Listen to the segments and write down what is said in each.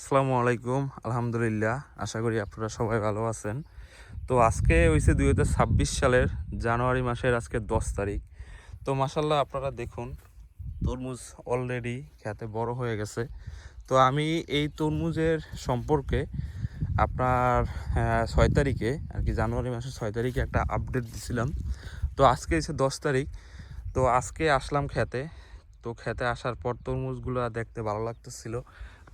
আসসালামু আলাইকুম, আলহামদুলিল্লাহ। আশা করি আপনারা সবাই ভালো আছেন। তো আজকে হয়েছে দুই হাজার ছাব্বিশ সালের জানুয়ারি মাসের আজকে দশ তারিখ। তো মাসাল্লাহ আপনারা দেখুন, তরমুজ অলরেডি খেতে বড় হয়ে গেছে। তো আমি এই তরমুজের সম্পর্কে আপনার ছয় তারিখে, আর কি জানুয়ারি মাসের ছয় তারিখে একটা আপডেট দিছিলাম। তো আজকে হচ্ছে দশ তারিখ। তো আজকে আসলাম খেতে। তো খেতে আসার পর তরমুজগুলো দেখতে ভালো লাগতেছিল।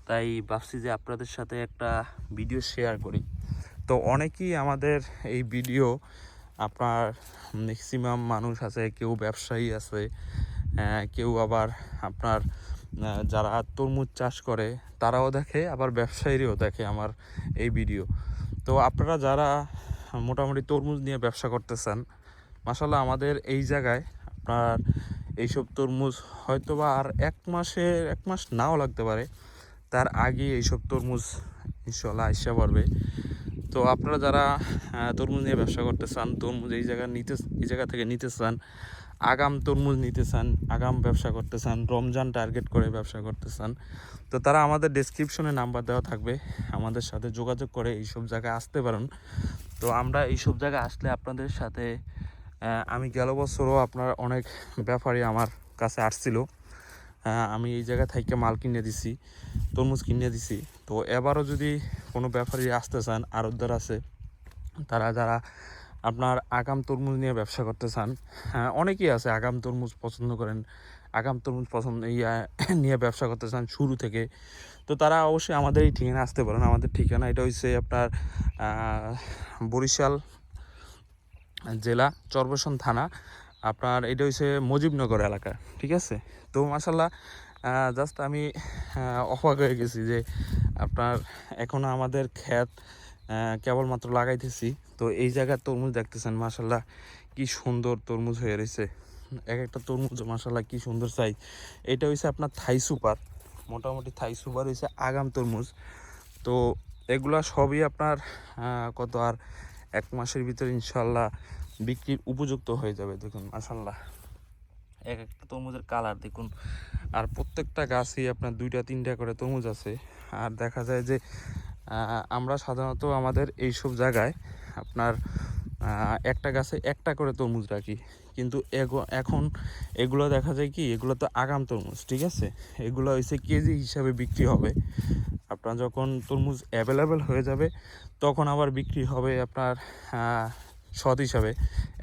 তাই ভাবছি যে আপনাদের সাথে একটা ভিডিও শেয়ার করি। তো অনেকেই আমাদের এই ভিডিও আপনার ম্যাক্সিমাম মানুষ আছে, কেউ ব্যবসায়ী আছে কেউ আবার আপনার যারা তরমুজ চাষ করে, তারাও দেখে, আবার ব্যবসায়ীরাও দেখে আমার এই ভিডিও তো আপনারা যারা মোটামুটি তরমুজ নিয়ে ব্যবসা করতেছেন মাসাল্লাহ আমাদের এই জায়গায় আপনার এইসব তরমুজ হয়তো বা আর এক মাসে এক মাস নাও লাগতে পারে তার আগে এইসব তরমুজ ইনশাল্লাহ আইসা পারবে। তো আপনারা যারা তরমুজ নিয়ে ব্যবসা করতে চান, তরমুজ এই জায়গা নিতে, এই জায়গা থেকে নিতে চান, আগাম তরমুজ নিতে চান, আগাম ব্যবসা করতে চান, রমজান টার্গেট করে ব্যবসা করতে চান, তো তারা আমাদের ডেসক্রিপশনে নাম্বার দেওয়া থাকবে। আমাদের সাথে যোগাযোগ করে এইসব জায়গায় আসতে পারেন। তো আমরা এইসব জায়গায় আসলে আপনাদের সাথে আমি গেল বছরও আপনার অনেক ব্যাপারী আমার কাছে আসছিল। আমি এই জায়গা থেকে মাল কিনে দিছি। তরমুজ কিনে দিছি। তো এবারও যদি কোনো ব্যাপারী আসতে চান আরতদার আছে তারা যারা আপনার আগাম তরমুজ নিয়ে ব্যবসা করতে চান হ্যাঁ, অনেকেই আছে আগাম তরমুজ পছন্দ করেন আগাম তরমুজ পছন্দ ইয়া নিয়ে ব্যবসা করতে চান শুরু থেকে। তো তারা অবশ্যই আমাদের এই ঠিকানা আসতে পারেন। আমাদের ঠিকানা এটা হচ্ছে আপনার বরিশাল জেলা চরবেশন থানা। আপনার এটা হচ্ছে মুজিবনগর এলাকা ঠিক আছে? তো মাসাল্লাহ জাস্ট আমি অবাক হয়ে গেছি যে আপনার এখনও আমাদের ক্ষেত কেবলমাত্র লাগাইতেছি। তো এই জায়গার তরমুজ দেখতেছেন মাসাল্লাহ কি সুন্দর তরমুজ হয়ে রয়েছে। এক একটা তরমুজ মাসাল্লাহ কি সুন্দর সাইজ এটা হচ্ছে আপনার থাই সুপার, মোটামুটি থাই সুপার হচ্ছে আগাম তরমুজ। তো এগুলা সবই আপনার কত আর এক মাসের ভিতরে ইনশাল্লাহ বিক্রির উপযুক্ত হয়ে যাবে, দেখুন মাসাল্লাহ এক একটা তরমুজের কালার দেখুন। আর প্রত্যেকটা গাছই আপনার দুইটা, তিনটা করে তরমুজ আছে। আর দেখা যায় যে আমরা সাধারণত আমাদের এইসব জায়গায় আপনার একটা গাছে একটা করে তরমুজ রাখি। কিন্তু এখন এগুলো দেখা যায় কি, এগুলো তো আগাম তরমুজ, ঠিক আছে? এগুলো হচ্ছে কেজি হিসাবে বিক্রি হবে। আপনার যখন তরমুজ অ্যাভেলেবেল হয়ে যাবে, তখন আবার বিক্রি হবে আপনার সৎ হিসাবে।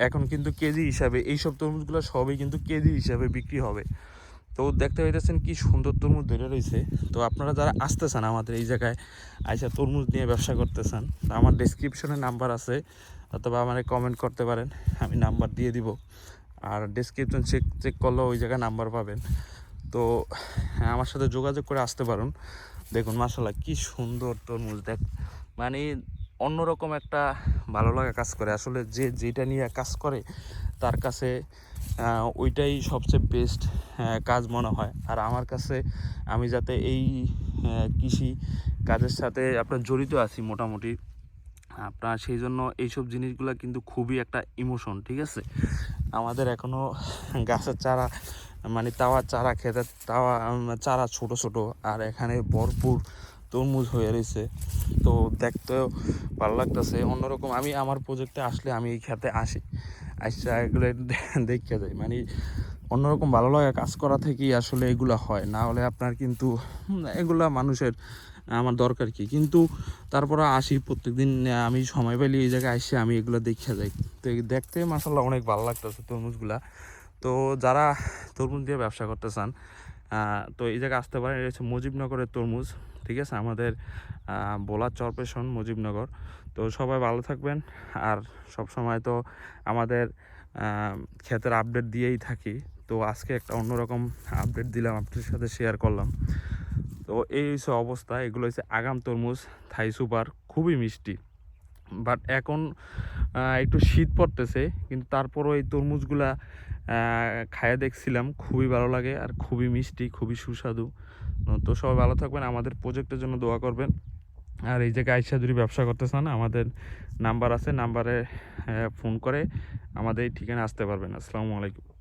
এখন কিন্তু কেজি হিসাবে এইসব তরমুজগুলো সবই কিন্তু কেজি হিসাবে বিক্রি হবে। তো দেখতে পাইতেছেন কি সুন্দর তরমুজ ধরে রয়েছে। তো আপনারা যারা আসতেছেন আমাদের এই জায়গায় আইসা তরমুজ নিয়ে ব্যবসা করতেছেন, তো আমার ডেসক্রিপশনে নাম্বার আছে, অথবা আমার কমেন্ট করতে পারেন, আমি নাম্বার দিয়ে দিব। আর ডেসক্রিপশন চেক চেক করলেও ওই জায়গায় নাম্বার পাবেন। তো আমার সাথে যোগাযোগ করে আসতে পারেন। দেখুন মাসাল্লাহ কি সুন্দর তরমুজ দেখ মানে অন্যরকম একটা ভালো লাগা কাজ করে। আসলে যে, যেটা নিয়ে কাজ করে, তার কাছে ওইটাই সবচেয়ে বেস্ট কাজ মনে হয়। আর আমার কাছে, আমি যাতে এই কৃষি কাজের সাথে আপনার জড়িত আছি মোটামুটি, আপনার সেই জন্য এইসব জিনিসগুলো কিন্তু খুবই একটা ইমোশন ঠিক আছে? আমাদের এখনও গাছের চারা মানে তাওয়া চারা খেতে তাওয়া চারা ছোট ছোট। আর এখানে ভরপুর তরমুজ হয়ে রয়েছে। তো দেখতেও ভালো লাগতেছে। অন্যরকম আমি আমার প্রজেক্টে আসলে আমি এই খেতে আসি। আসছে এগুলো দেখে যাই। মানে অন্যরকম ভালো লাগা কাজ করা থেকেই আসলে এগুলো হয়। না হলে আপনার কিন্তু এগুলা মানুষের, আমার দরকার কি? কিন্তু তারপরে আসি প্রত্যেকদিন, আমি সময় পেলে এই জায়গায় আসি, আমি এগুলো দেখে যাই। তো দেখতে মাসাল্লাহ অনেক ভালো লাগতেছে তরমুজগুলা। তো যারা তরমুজ দিয়ে ব্যবসা করতে চান তো এই জায়গায় আসতে পারেন। এটা হচ্ছে মুজিবনগরের তরমুজ, ঠিক আছে? আমাদের বোলার চরপেশন মুজিবনগর। তো সবাই ভালো থাকবেন। আর সব সময় তো আমাদের ক্ষেতের আপডেট দিয়েই থাকি। তো আজকে একটা অন্যরকম আপডেট দিলাম, আপনাদের সাথে শেয়ার করলাম। তো এই হচ্ছে অবস্থা। এগুলো হচ্ছে আগাম তরমুজ, থাই সুপার, খুবই মিষ্টি। বাট এখন একটু শীত পড়তেছে, কিন্তু তারপরও এই তরমুজগুলা খায়া দেখছিলাম, খুবই ভালো লাগে আর খুবই মিষ্টি, খুবই সুস্বাদু। তো সবাই ভালো থাকবেন, আমাদের প্রজেক্টের জন্য দোয়া করবেন। আর এই জায়গায় আইসা যদি ব্যবসা করতে চান, আমাদের নাম্বার আছে, নাম্বারে ফোন করে আমাদের এই ঠিকানা আসতে পারবেন। আসসালামু আলাইকুম।